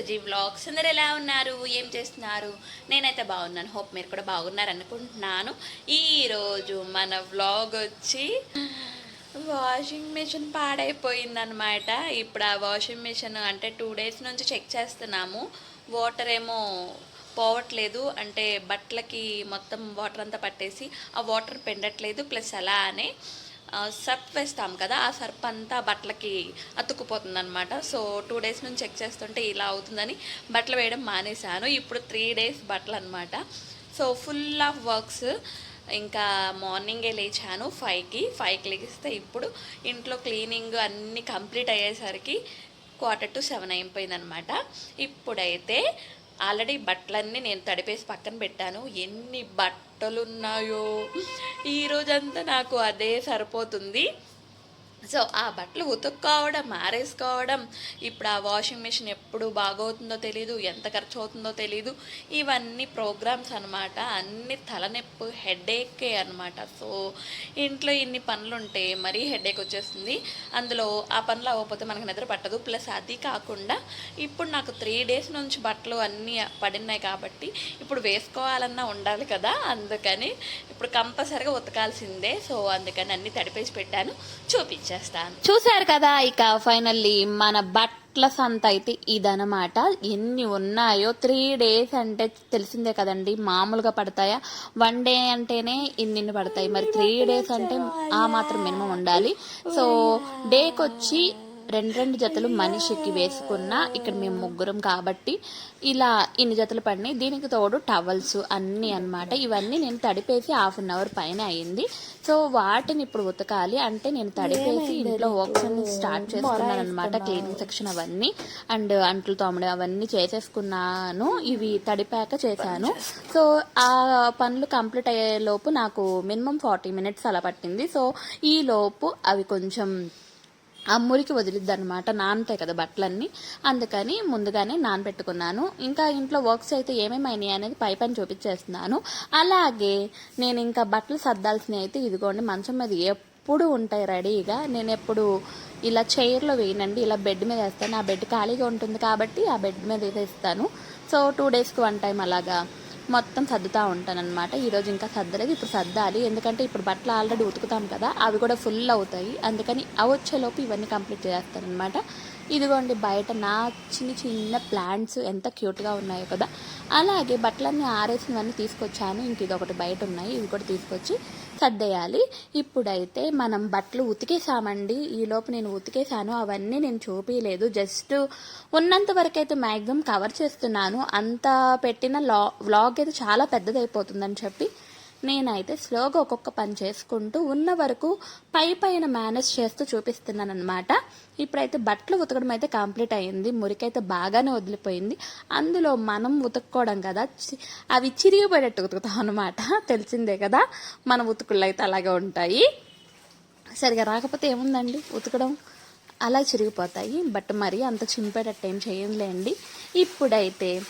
Suji vlogs అందరు ఎలా ఉన్నారు? ఏం చేస్తున్నారు? నేనైతే బాగున్నాను. హోప్ మీరు కూడా బాగున్నారు అనుకుంటున్నాను ఈరోజు మన వ్లాగ్ వచ్చి వాషింగ్ మిషన్ పాడైపోయిందనమాట ఇప్పుడు ఆ వాషింగ్ మిషన్ అంటే టూ డేస్ నుంచి చెక్ చేస్తున్నాము. వాటర్ ఏమో పోవట్లేదు. అంటే బట్టలకి మొత్తం వాటర్ అంతా పట్టేసి ఆ వాటర్ పెండట్లేదు. ప్లస్ అలానే సర్ప్ సర్ఫ్ వేస్తాం కదా ఆ సర్ప్ అంతా బట్టలకి అతుక్కుపోతుంది అనమాట సో టూ డేస్ నుంచి చెక్ చేస్తుంటే ఇలా అవుతుందని బట్టలు వేయడం మానేశాను. ఇప్పుడు త్రీ డేస్ బట్టలు అనమాట సో ఫుల్ ఆఫ్ వర్క్స్. ఇంకా మార్నింగే లేచాను ఫైవ్కి. ఫైవ్కి లేస్తే ఇప్పుడు ఇంట్లో క్లీనింగ్ అన్నీ కంప్లీట్ అయ్యేసరికి క్వార్టర్ టు సెవెన్ అయిపోయిందనమాట ఇప్పుడైతే ఆల్రెడీ బట్టలన్నీ నేను తడిపేసి పక్కన పెట్టాను. ఎన్ని బట్టలు ఉన్నాయో ఈ రోజంతా నాకు అదే సరిపోతుంది. సో ఆ బట్టలు ఉతుక్కోవడం ఆరేసుకోవడం ఇప్పుడు ఆ వాషింగ్ మిషన్ ఎప్పుడు బాగవుతుందో తెలీదు ఎంత ఖర్చు అవుతుందో తెలీదు ఇవన్నీ ప్రోగ్రామ్స్ అనమాట అన్ని తలనొప్పి హెడేకే అనమాట సో ఇంట్లో ఇన్ని పనులు ఉంటే మరీ హెడేక్ వచ్చేస్తుంది. అందులో ఆ పనులు అవ్వకపోతే మనకు నిద్ర పట్టదు. ప్లస్ అది కాకుండా ఇప్పుడు నాకు త్రీ డేస్ నుంచి బట్టలు అన్నీ పడినాయి కాబట్టి ఇప్పుడు వేసుకోవాలన్నా ఉండాలి కదా. అందుకని ఇప్పుడు కంపల్సరిగా ఉతకాల్సిందే. సో అందుకని అన్ని తడిపేసి పెట్టాను. చూపించాను చేస్తాను. చూశారు కదా ఇక ఫైనల్లీ మన బట్టల సంత అయితే ఇదనమాట ఎన్ని ఉన్నాయో త్రీ డేస్ అంటే తెలిసిందే కదండి మామూలుగా పడతాయా? వన్ డే అంటేనే ఇన్ని పడతాయి. మరి త్రీ డేస్ అంటే ఆ మాత్రం మినిమం ఉండాలి. సో డేకొచ్చి రెండు రెండు జతలు మనిషికి వేసుకున్న ఇక్కడ మేము ముగ్గురం కాబట్టి ఇలా ఇన్ని జతలు పడినాయి. దీనికి తోడు టవల్స్ అన్నీ అన్నమాట. ఇవన్నీ నేను తడిపేసి హాఫ్ అన్ అవర్ పైన అయింది. సో వాటిని ఇప్పుడు ఉతకాలి అంటే నేను తడిపేసి ఇంట్లో వర్క్స్ అన్ని స్టార్ట్ చేసుకున్నాను అనమాట క్లీనింగ్ సెక్షన్ అవన్నీ అండ్ అంట్లు తోమడం అవన్నీ చేసేసుకున్నాను. ఇవి తడిపాక చేశాను. సో ఆ పనులు కంప్లీట్ అయ్యే లోపు నాకు మినిమం ఫార్టీ మినిట్స్ అలా పట్టింది. సో ఈ లోపు అవి కొంచెం ఆ మురికి వదిలిద్ది అనమాట కదా బట్టలన్నీ. అందుకని ముందుగానే నానబెట్టుకున్నాను. ఇంకా ఇంట్లో వర్క్స్ అయితే ఏమేమి అయినాయి అనేది పై పని చూపించేస్తున్నాను. అలాగే నేను ఇంకా బట్టలు సర్దాల్సినవి అయితే ఇదిగోండి మంచం మీద ఎప్పుడు ఉంటాయి రెడీగా. నేను ఎప్పుడు ఇలా చైర్లో వేయనండి ఇలా బెడ్ మీద వేస్తాను. ఆ బెడ్ ఖాళీగా ఉంటుంది కాబట్టి ఆ బెడ్ మీద వేస్తాను సో టూ డేస్కి వన్ టైం అలాగా మొత్తం సర్దుతూ ఉంటాను అనమాట ఈరోజు ఇంకా సర్దలేదు ఇప్పుడు సర్దాలి. ఎందుకంటే ఇప్పుడు బట్టలు ఆల్రెడీ ఉతుకుతాం కదా అవి కూడా ఫుల్ అవుతాయి. అందుకని అవి వచ్చేలోపు ఇవన్నీ కంప్లీట్ చేస్తానమాట ఇదిగోండి బయట నా చిన్న చిన్న ప్లాంట్స్ ఎంత క్యూట్గా ఉన్నాయో కదా. అలాగే బట్టలన్నీ ఆరేసినవన్నీ తీసుకొచ్చాను. ఇంక ఇది ఒకటి బయట ఉన్నాయి ఇవి కూడా తీసుకొచ్చి సర్దేయాలి. ఇప్పుడైతే మనం బట్టలు ఉతికేసామండి ఈలోపు నేను ఉతికేసాను అవన్నీ నేను చూపించలేదు జస్ట్ ఉన్నంత వరకు అయితే మ్యాక్సిమం కవర్ చేస్తున్నాను. అంత పెట్టిన లా వ్లాగ్ అయితే చాలా పెద్దదైపోతుందని చెప్పి నేనైతే స్లోగా ఒక్కొక్క పని చేసుకుంటూ ఉన్న వరకు పై పైన మేనేజ్ చేస్తూ చూపిస్తున్నాను అనమాట ఇప్పుడైతే బట్టలు ఉతకడం అయితే కంప్లీట్ అయ్యింది. మురికైతే బాగానే వదిలిపోయింది. అందులో మనం ఉతుక్కోవడం కదా చి- అవి చిరిగిపోయేటట్టు ఉతుకుతాం అనమాట తెలిసిందే కదా మన ఉతుకుళ్ళు అయితే అలాగే ఉంటాయి. సరిగా రాకపోతే ఏముందండి? ఉతకడం అలా చిరిగిపోతాయి. బట్ మరి అంత చింపేటట్టు ఏం చేయంలేండి ఇప్పుడైతే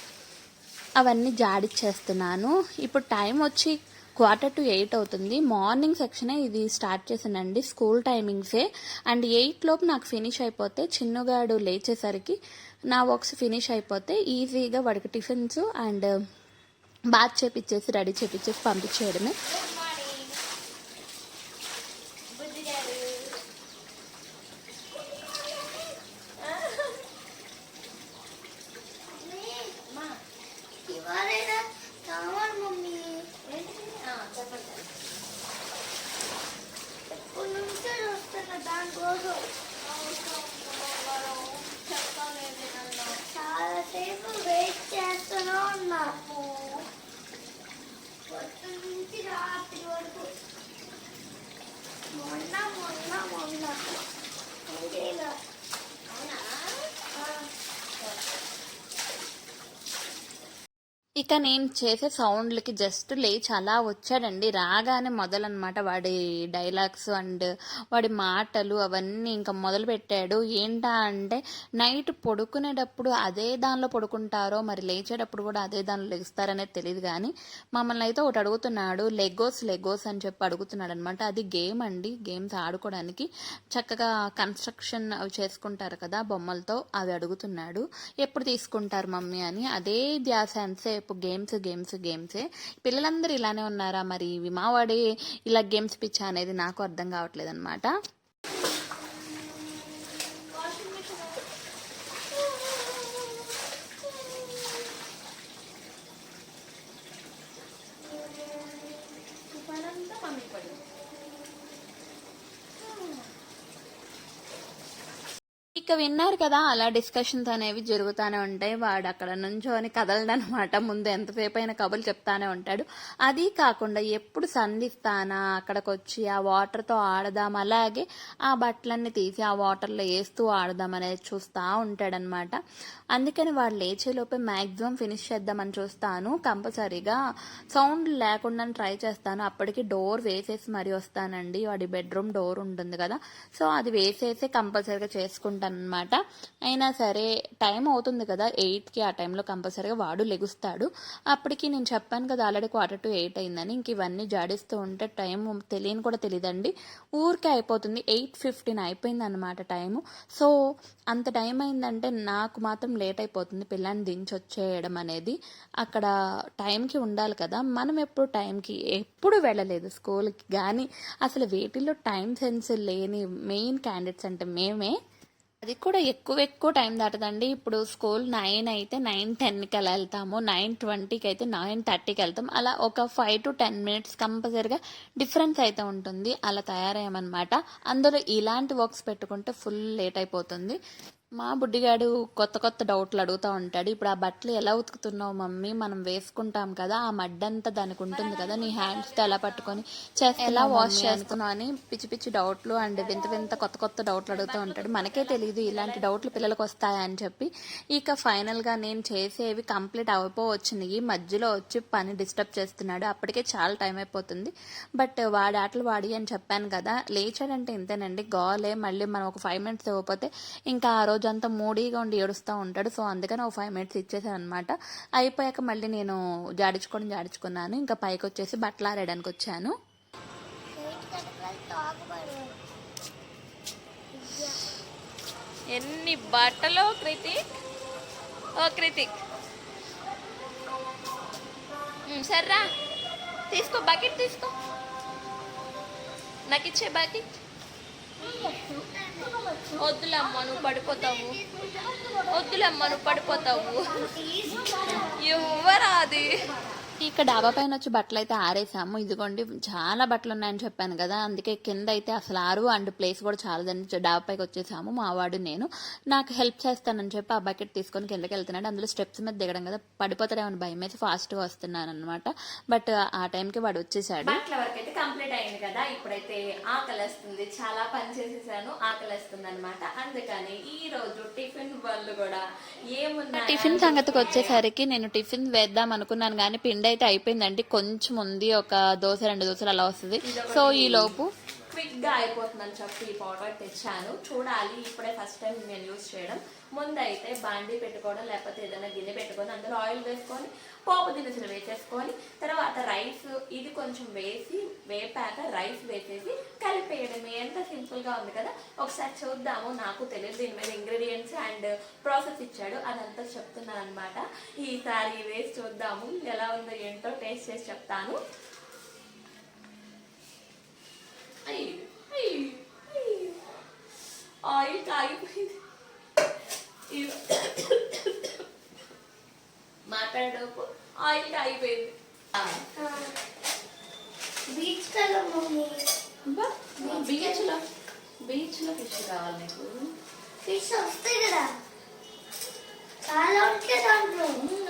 అవన్నీ జాడిచ్చేస్తున్నాను. ఇప్పుడు టైం వచ్చి క్వార్టర్ టు ఎయిట్ అవుతుంది. మార్నింగ్ సెక్షనే ఇది స్టార్ట్ చేశానండి స్కూల్ టైమింగ్సే. అండ్ ఎయిట్ లోపు నాకు ఫినిష్ అయిపోతే చిన్నగాడు లేచేసరికి నా వర్క్స్ ఫినిష్ అయిపోతే ఈజీగా వాడికి టిఫిన్స్ అండ్ బాత్ చేపిచ్చేసి రెడీ చేపిచ్చేసి పంపించేయడమే ఇవాళైనా కావాలి మమ్మీ ఎప్పటి నుంచో చూస్తున్నా దానికోసం చాలాసేపు వెయిట్ చేస్తూనే ఉన్నా పొద్దు నుంచి రాత్రి వరకు మొన్న మొన్న మొన్న ఇంకేలా అవునా ఇక నేను చేసే సౌండ్లకి జస్ట్ లేచి అలా వచ్చాడండి. రాగానే మొదలన్నమాట వాడి డైలాగ్స్ అండ్ వాడి మాటలు అవన్నీ ఇంకా మొదలు పెట్టాడు. ఏంటా అంటే నైట్ పడుకునేటప్పుడు అదే దానిలో పడుకుంటారో మరి లేచేటప్పుడు కూడా అదే దానిలో లెగుస్తారనేది తెలియదు కానీ మమ్మల్ని అయితే ఒకటి అడుగుతున్నాడు. లెగోస్ లెగోస్ అని చెప్పి అడుగుతున్నాడు అనమాట అది గేమ్ అండి. గేమ్స్ ఆడుకోవడానికి చక్కగా కన్స్ట్రక్షన్ అవి చేసుకుంటారు కదా బొమ్మలతో అవి అడుగుతున్నాడు. ఎప్పుడు తీసుకుంటారు మమ్మీ అని. అదే ధ్యాస ఎంతసేపు గేమ్స్ గేమ్స్ గేమ్సే పిల్లలందరూ ఇలానే ఉన్నారా మరి? ఇవి మా వాడే ఇలా గేమ్స్ పిచ్చా అనేది నాకు అర్థం కావట్లేదు అనమాట ఇక విన్నారు కదా అలా డిస్కషన్స్ అనేవి జరుగుతూనే ఉంటాయి. వాడు అక్కడ నుంచోని కదలడనమాట. ముందు ఎంతసేపు అయినా కబుర్లు చెప్తానే ఉంటాడు. అది కాకుండా ఎప్పుడు సంధిస్తానా అక్కడికి వచ్చి ఆ వాటర్తో ఆడదాం అలాగే ఆ బట్టలన్నీ తీసి ఆ వాటర్లో వేస్తూ ఆడదాం అనేది చూస్తూ ఉంటాడనమాట. అందుకని వాడు లేచేలోపే మ్యాక్సిమం ఫినిష్ చేద్దామని చూస్తాను. కంపల్సరీగా సౌండ్ లేకుండా ట్రై చేస్తాను. అప్పటికి డోర్ వేసేసి మరీ వస్తానండి. వాడి బెడ్రూమ్ డోర్ ఉంటుంది కదా. సో అది వేసేసి కంపల్సరీగా చేసుకుంటాను. అనమాట అయినా సరే టైం అవుతుంది కదా ఎయిట్కి ఆ టైంలో కంపల్సరీగా వాడు లెగుస్తాడు. అప్పటికి నేను చెప్పాను కదా ఆల్రెడీ క్వార్టర్ టు ఎయిట్ అయిందని. ఇంక ఇవన్నీ జాడిస్తూ ఉంటే టైం తెలియని కూడా తెలియదండి. ఊరికే అయిపోతుంది. ఎయిట్ ఫిఫ్టీన్ అయిపోయింది అనమాట టైము. సో అంత టైం అయిందంటే నాకు మాత్రం లేట్ అయిపోతుంది పిల్లల్ని దించి వచ్చేయడం అనేది. అక్కడ టైంకి ఉండాలి కదా. మనం ఎప్పుడు టైంకి ఎప్పుడు వెళ్ళలేదు స్కూల్కి. కానీ అసలు వీటిల్లో టైం సెన్స్ లేని మెయిన్ క్యాండిడేట్స్ అంటే మేమే అది కూడా ఎక్కువ ఎక్కువ టైం దాటదండి. ఇప్పుడు స్కూల్ నైన్ అయితే నైన్ టెన్కి అలా వెళ్తాము. నైన్ ట్వంటీకి అయితే నైన్ థర్టీకి వెళ్తాం. అలా ఒక ఫైవ్ టు టెన్ మినిట్స్ కంపల్సరిగా డిఫరెన్స్ అయితే ఉంటుంది. అలా తయారయ్యామన్నమాట. అందులో ఇలాంటి వర్క్స్ పెట్టుకుంటే ఫుల్ లేట్ అయిపోతుంది. మా బుడ్డిగాడు కొత్త కొత్త డౌట్లు అడుగుతూ ఉంటాడు. ఇప్పుడు ఆ బట్టలు ఎలా ఉతుకుతున్నావు మమ్మీ? మనం వేసుకుంటాం కదా ఆ మడ్డంతా దానికి ఉంటుంది కదా నీ హ్యాండ్స్తో ఎలా పట్టుకొని చేస్తే ఎలా వాష్ చేస్తున్నావు అని పిచ్చి పిచ్చి డౌట్లు అండ్ వింత వింత కొత్త కొత్త డౌట్లు అడుగుతూ ఉంటాడు. మనకే తెలియదు ఇలాంటి డౌట్లు పిల్లలకు వస్తాయా అని చెప్పి. ఇక ఫైనల్గా నేను చేసేవి కంప్లీట్ అయిపోవచ్చినాయి మధ్యలో వచ్చి పని డిస్టర్బ్ చేస్తున్నాడు. అప్పటికే చాలా టైం అయిపోతుంది. బట్ వాడి ఆటలు వాడి అని చెప్పాను కదా. లేచాడంటే ఇంతేనండి. గోలే. మళ్ళీ మనం ఒక ఫైవ్ మినిట్స్ ఇవ్వకపోతే ఇంకా ఆ రోజంతా మూడీగా ఉండి ఏడుస్తూ ఉంటాడు. సో అందుకని ఒక ఫైవ్ మినిట్స్ ఇచ్చేసాను అనమాట అయిపోయాక మళ్ళీ నేను జాడించుకొని జాడించుకున్నాను. ఇంకా పైకి వచ్చేసి బట్టలు ఆరేయడానికి వచ్చాను. ఎన్ని బట్టలు క్రితిక్ ఓ క్రితిక్ సర్రా తీసుకో బకెట్ తీసుకో. నాకు ఇచ్చే బకెట్. వద్దులమ్మ నువ్వు పడిపోతావు. వద్దులమ్మ నువ్వు పడిపోతావు. ఎవ్వరాది ఇక డాబా పైన వచ్చి బట్టలు అయితే ఆరేసాము. ఇదిగోండి చాలా బట్టలు ఉన్నాయని చెప్పాను కదా. అందుకే కింద అయితే అసలు ఆరు అండ్ ప్లేస్ కూడా చాలా దాన్ని డాబా పైకి వచ్చేసాము. మా వాడు నేను. నాకు హెల్ప్ చేస్తానని చెప్పి ఆ బకెట్ తీసుకొని కిందకి వెళ్తున్నాడు. అందులో స్టెప్స్ మీద దిగడం కదా. పడిపోతాడేమని భయం వేసి ఫాస్ట్గా వస్తున్నాను అనమాట బట్ ఆ టైంకి వాడు వచ్చేసాడు. అయితే కంప్లీట్ అయింది కదా. ఇప్పుడైతే ఆకలిస్తుంది. చాలా పని చేసేసాను. ఆకలిస్తుంది అనమాట అందుకని ఈ రోజు టిఫిన్ వాళ్ళు కూడా ఏమున్నా టిఫిన్ సంగతికి వచ్చేసరికి నేను టిఫిన్ వేద్దాం అనుకున్నాను కానీ పిండి అయితే అయిపోయిందండి. కొంచెం ఉంది ఒక దోశ రెండు దోశలు అలా వస్తుంది. సో ఈ లోపు ఫిట్గా అయిపోతుందని చెప్పి ఈ పౌడర్ తెచ్చాను. చూడాలి ఇప్పుడే ఫస్ట్ టైం నేను యూజ్ చేయడం. ముందైతే బాండీ పెట్టుకోవడం లేకపోతే ఏదైనా గిన్నె పెట్టుకొని అందులో ఆయిల్ వేసుకొని పోపు దినుసులు వేసేసుకొని తర్వాత రైస్ ఇది కొంచెం వేసి వేపాక రైస్ వేసేసి కలిపేయడమే. ఎంత సింపుల్గా ఉంది కదా? ఒకసారి చూద్దాము. నాకు తెలియదు దీని మీద ఇంగ్రీడియంట్స్ అండ్ ప్రాసెస్ ఇచ్చాడు. అదంతా చెప్తున్నాను అనమాట ఈసారి వేసి చూద్దాము. ఎలా ఉందో ఏంటో టేస్ట్ చేసి చెప్తాను. అయ్యో, అయ్యో, అయ్యో. ఆయిల్ కాగిపోయింది ఇదిగో. మాట్లాడేటప్పుడు ఆయిల్ కాగిపోయింది ఆ. బీచ్ కదా మమ్మీ అబ్బా, బీచ్లో బీచ్లో ఫిష్ కావాలి నీకు ఫిష్ వస్తాయి కదా చాలా ఉంటాయి దాంట్లో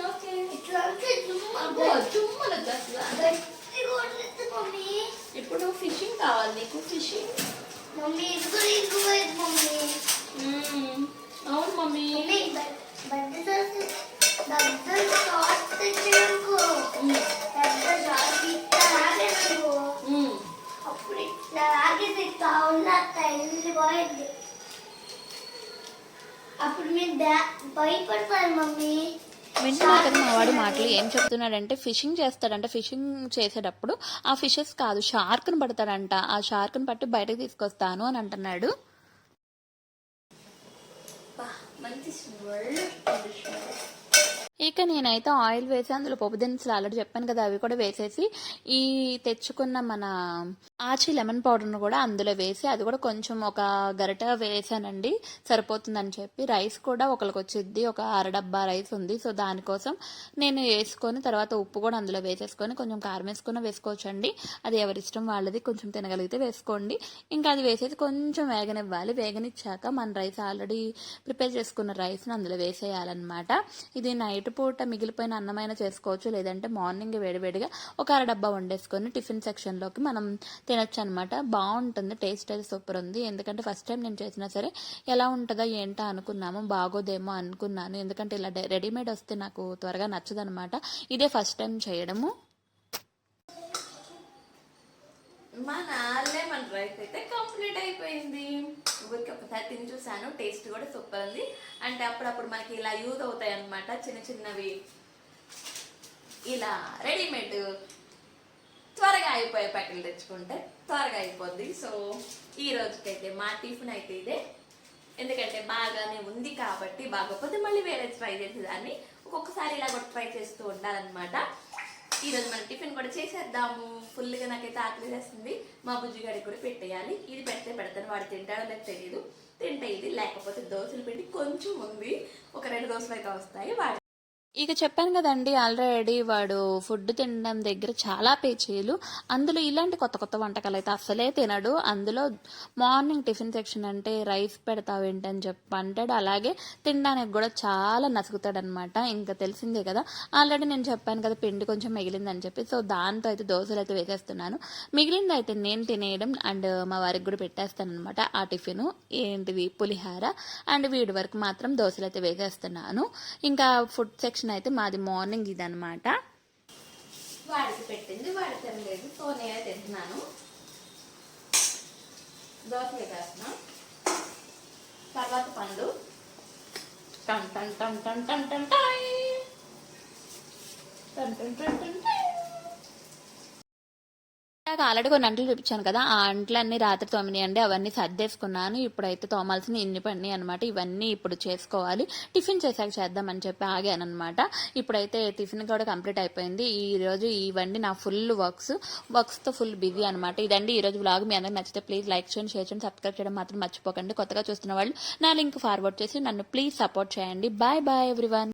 ఓకే ఇట్లా ఉంటాయి అబ్బో దుమ్ము చుమ్మలు అసలు గట్టిగా ఉంటుంది మమ్మీ ఇప్పుడు ఫిషింగ్ కావాలి నీకు ఫిషింగ్? మమ్మీ ఇది కూడా ఇరుకుపోయింది మమ్మీ. అవును మమ్మీ. అప్పుడు మీరు భయపడతారు మమ్మీ. వింటున్నారు కదా మా వాడు మాటలు ఏం చెప్తున్నాడంటే ఫిషింగ్ చేస్తాడంట. ఫిషింగ్ చేసేటప్పుడు ఆ ఫిషెస్ కాదు షార్క్ను పడతాడంట. ఆ షార్క్ను పట్టి బయటకు తీసుకొస్తాను అని అంటున్నాడు. మంచి ఇక నేనైతే ఆయిల్ వేసి అందులో పప్పు దినుసులు ఆల్రెడీ చెప్పాను కదా అవి కూడా వేసేసి ఈ తెచ్చుకున్న మన ఆచి లెమన్ పౌడర్ను కూడా అందులో వేసి అది కూడా కొంచెం ఒక గరిట వేసానండి సరిపోతుందని చెప్పి. రైస్ కూడా ఒకరికి వచ్చింది ఒక అర డబ్బా రైస్ ఉంది. సో దానికోసం నేను వేసుకొని తర్వాత ఉప్పు కూడా అందులో వేసేసుకొని కొంచెం కారం వేసుకొని వేసుకోవచ్చండి. అది ఎవరిష్టం వాళ్ళది కొంచెం తినగలిగితే వేసుకోండి. ఇంకా అది వేసేసి కొంచెం వేగనివ్వాలి. వేగనిచ్చాక మన రైస్ ఆల్రెడీ ప్రిపేర్ చేసుకున్న రైస్ని అందులో వేసేయాలన్నమాట. ఇది నైట్ పూట మిగిలిపోయిన అన్నమైన చేసుకోవచ్చు. లేదంటే మార్నింగ్ వేడివేడిగా ఒక అర డబ్బా వండేసుకొని టిఫిన్ సెక్షన్లోకి మనం తినొచ్చు అనమాట బాగుంటుంది టేస్ట్ అయితే సూపర్ ఉంది. ఎందుకంటే ఫస్ట్ టైం నేను చేసినా సరే ఎలా ఉంటుందో ఏంటో అనుకున్నాము బాగోదేమో అనుకున్నాను. ఎందుకంటే ఇలా రెడీమేడ్ వస్తే నాకు త్వరగా నచ్చదనమాట. ఇదే ఫస్ట్ టైం చేయడము. మన లెమన్ రైస్ అయితే కంప్లీట్ అయిపోయింది. ఊరికి ఒకసారి తిని చూశాను. టేస్ట్ కూడా సూపర్ ఉంది. అంటే అప్పుడప్పుడు మనకి ఇలా యూజ్ అవుతాయి అన్నమాట. చిన్న చిన్నవి. ఇలా రెడీమేడ్. త్వరగా అయిపోయే ప్యాకెట్లు తెచ్చుకుంటే త్వరగా అయిపోద్ది. సో ఈ రోజుకైతే మా టిఫిన్ అయితే ఇదే. ఎందుకంటే బాగానే ఉంది కాబట్టి బాగోకపోతే మళ్ళీ వేరే ట్రై చేసేదాన్ని. ఒక్కొక్కసారి ఇలా కూడా ట్రై చేస్తూ ఉండాలన్నమాట. ఈరోజు మనం టిఫిన్ కూడా చేసేద్దాము. ఫుల్గా నాకైతే ఆకలి చేస్తుంది మా బుజ్జిగాడికి కూడా పెట్టేయాలి. ఇది పెడితే పెడతాను. వాడు తింటాడో లేదు తెలియదు తింటే ఇది. లేకపోతే దోశలు పెట్టి కొంచెం ఉంది. ఒక రెండు దోశలు అయితే వస్తాయి. వాడి ఇక చెప్పాను కదండి ఆల్రెడీ వాడు ఫుడ్ తినడం దగ్గర చాలా పేచీలు అందులో ఇలాంటి కొత్త కొత్త వంటకాలు అయితే అస్సలే తినడు. అందులో మార్నింగ్ టిఫిన్ సెక్షన్ అంటే రైస్ పెడతావు ఏంటని చెప్పి అంటాడు. అలాగే తినడానికి కూడా చాలా నసుగుతాడనమాట ఇంకా తెలిసిందే కదా ఆల్రెడీ నేను చెప్పాను కదా పిండి కొంచెం మిగిలిందని చెప్పి. సో దాంతో అయితే దోశలు అయితే వేసేస్తున్నాను. మిగిలింది అయితే నేను తినేయడం అండ్ మా వారికి కూడా పెట్టేస్తాను అనమాట ఆ టిఫిన్. ఏంటిది? పులిహార. అండ్ వీడి వరకు మాత్రం దోశలు అయితే వేసేస్తున్నాను. ఇంకా ఫుడ్ సెక్షన్ అయితే మాది మార్నింగ్ ఇదనమాట వాడికి పెట్టింది వాడికి తినలేదు సో నేనే తింటున్నాను దోశ తర్వాత పండు టన్ టన్ టన్ టన్ టన్ టన్ టం టన్ టన్ టన్ టన్ టై. ఆల్రెడీ కొన్ని అంట్లు చూపించాను కదా ఆ అంట్లన్నీ రాత్రి తోమినాయండి అవన్నీ సర్దేసుకున్నాను. ఇప్పుడైతే తోమాల్సిన ఇన్ని పని అనమాట ఇవన్నీ ఇప్పుడు చేసుకోవాలి. టిఫిన్ చేశాక చేద్దామని చెప్పి ఆగాను అనమాట ఇప్పుడైతే టిఫిన్ కూడా కంప్లీట్ అయిపోయింది. ఈ రోజు ఇవన్నీ నా ఫుల్ వర్క్స్. వర్క్స్తో ఫుల్ బిజీ అనమాట ఇదండి ఈ రోజు వ్లాగ్. మీ అందరికి నచ్చితే ప్లీజ్ లైక్ చేయండి షేర్ చేయండి సబ్స్క్రైబ్ చేయడం మాత్రం మర్చిపోకండి. కొత్తగా చూస్తున్న వాళ్ళు నా లింక్ ఫార్వర్డ్ చేసి నన్ను ప్లీజ్ సపోర్ట్ చేయండి. Bye bye everyone.